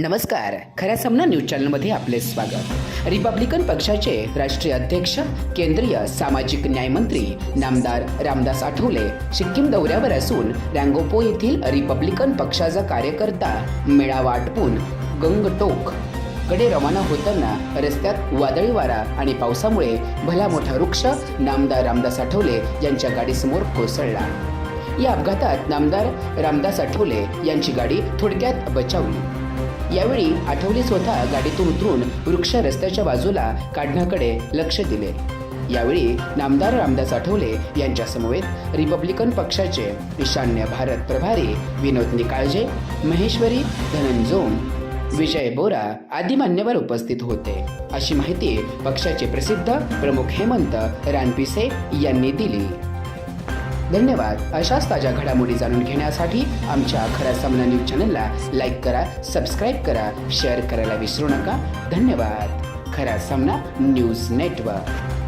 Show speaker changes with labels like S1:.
S1: नमस्कार. खऱ्या सामना न्यूज चॅनलमध्ये आपले स्वागत. रिपब्लिकन पक्षाचे राष्ट्रीय अध्यक्ष केंद्रीय सामाजिक न्याय मंत्री नामदार रामदास आठवले सिक्कीम दौऱ्यावर असून रँगोपो येथील रिपब्लिकन पक्षाचा कार्यकर्ता मेळावा आटपून गंगटोककडे रवाना होताना रस्त्यात वादळी वारा आणि पावसामुळे भला मोठा वृक्ष नामदार रामदास आठवले यांच्या गाडीसमोर कोसळला. या अपघातात नामदार रामदास आठवले यांची गाडी थोडक्यात बचावली. यावेळी आठवले स्वतः गाडीतून उतरून वृक्ष रस्त्याच्या बाजूला काढण्याकडे लक्ष दिले. यावेळी नामदार रामदास आठवले यांच्यासमवेत रिपब्लिकन पक्षाचे ईशान्य भारत प्रभारी विनोद निकाळजे महेश्वरी धनंजोम विजय बोरा आदी मान्यवर उपस्थित होते. अशी माहिती पक्षाचे प्रसिद्ध प्रमुख हेमंत रानपिसे यांनी दिली. धन्यवाद. अशाच ताज्या घडामोडी जाणून घेण्यासाठी आमच्या खरा सामना न्यूज चॅनलला लाईक करा सबस्क्राईब करा शेअर करायला विसरू नका. धन्यवाद. खरा सामना न्यूज नेटवर्क.